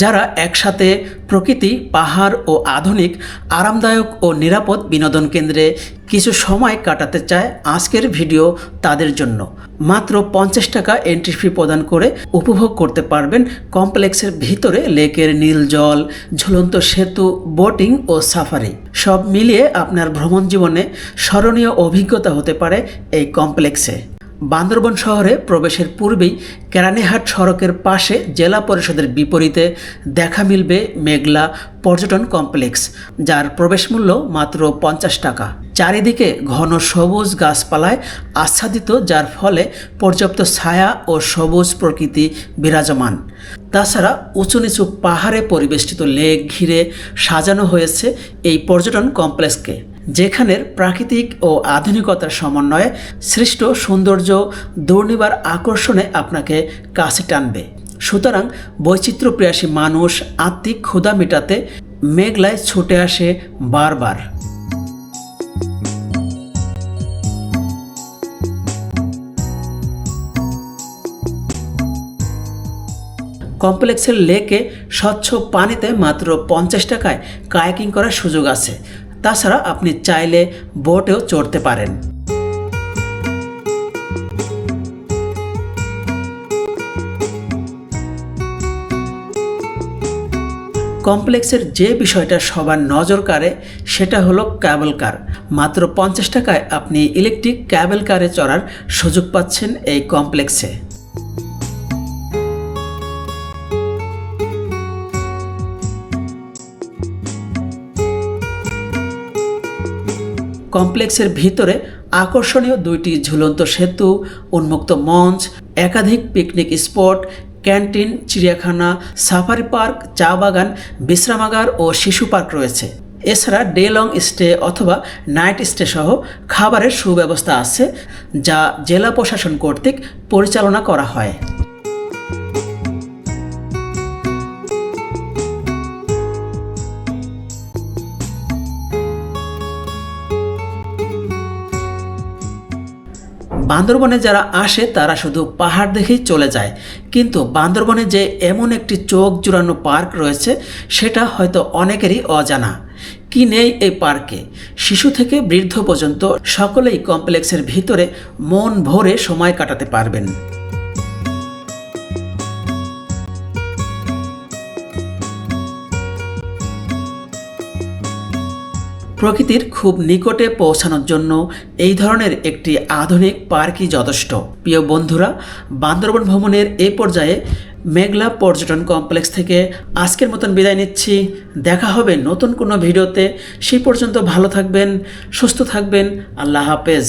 যারা একসাথে প্রকৃতি, পাহাড় ও আধুনিক, আরামদায়ক ও নিরাপদ বিনোদন কেন্দ্রে কিছু সময় কাটাতে চায় আজকের ভিডিও তাদের জন্য। মাত্র পঞ্চাশ টাকা এন্ট্রি ফি প্রদান করে উপভোগ করতে পারবেন কমপ্লেক্সের ভিতরে লেকের নীল জল, ঝুলন্ত সেতু, বোটিং ও সাফারি। সব মিলিয়ে আপনার ভ্রমণ জীবনে স্মরণীয় অভিজ্ঞতা হতে পারে এই কমপ্লেক্সে। বান্দরবন শহরে প্রবেশের পূর্বেই কেরানীহাট সড়কের পাশে জেলা পরিষদের বিপরীতে দেখা মিলবে মেঘলা পর্যটন কমপ্লেক্স, যার প্রবেশ মূল্য মাত্র পঞ্চাশ টাকা। চারিদিকে ঘন সবুজ গাছপালায় আচ্ছাদিত, যার ফলে পর্যাপ্ত ছায়া ও সবুজ প্রকৃতি বিরাজমান। তাছাড়া উঁচু নিচু পাহাড়ে পরিবেষ্টিত লেক ঘিরে সাজানো হয়েছে এই পর্যটন কমপ্লেক্সকে। যেখানের প্রাকৃতিক ও আধুনিকতার সমন্বয়ে সৃষ্ট সৌন্দর্য দুর্নিবার আকর্ষণে আপনাকে কাছে টানবে। সুতরাং বৈচিত্র্যপ্রিয়াসী মানুষ আত্মিক ক্ষুধা মেটাতে মেঘলায় ছুটে আসে বারবার। কমপ্লেক্সের লেকে স্বচ্ছ পানিতে মাত্র পঞ্চাশ টাকায় কায়াকিং করার সুযোগ আছে। তাছাড়া আপনি চাইলে বোটেও চড়তে পারেন। কমপ্লেক্সের যে বিষয়টা সবার নজর কাড়ে, সেটা হলো ক্যাবল কার। মাত্র পঞ্চাশ টাকায় আপনি ইলেকট্রিক ক্যাবল কারে চড়ার সুযোগ পাচ্ছেন এই কমপ্লেক্সে। কমপ্লেক্সের ভিতরে আকর্ষণীয় দুইটি ঝুলন্ত সেতু, উন্মুক্ত মঞ্চ, একাধিক পিকনিক স্পট, ক্যান্টিন, চিড়িয়াখানা, সাফারি পার্ক, চা বাগান, বিশ্রামাগার ও শিশু পার্ক রয়েছে। এছাড়া ডে লং স্টে অথবা নাইট স্টে সহ খাবারের সুব্যবস্থা আছে, যা জেলা প্রশাসন কর্তৃক পরিচালনা করা হয়। বান্দরবনে যারা আসে, তারা শুধু পাহাড় দেখেই চলে যায়। কিন্তু বান্দরবনে যে এমন একটি চোখ জুড়ানো পার্ক রয়েছে, সেটা হয়তো অনেকেরই অজানা। কি নেই এই পার্কে? শিশু থেকে বৃদ্ধ পর্যন্ত সকলেই কমপ্লেক্সের ভিতরে মন ভরে সময় কাটাতে পারবেন। প্রকৃতির খুব নিকটে পৌঁছানোর জন্য এই ধরনের একটি আধুনিক পার্কই যথেষ্ট। প্রিয় বন্ধুরা, বান্দরবন ভ্রমণের এ পর্যায়ে মেঘলা পর্যটন কমপ্লেক্স থেকে আজকের মতন বিদায় নিচ্ছি। দেখা হবে নতুন কোনো ভিডিওতে। সেই পর্যন্ত ভালো থাকবেন, সুস্থ থাকবেন। আল্লাহ হাফেজ।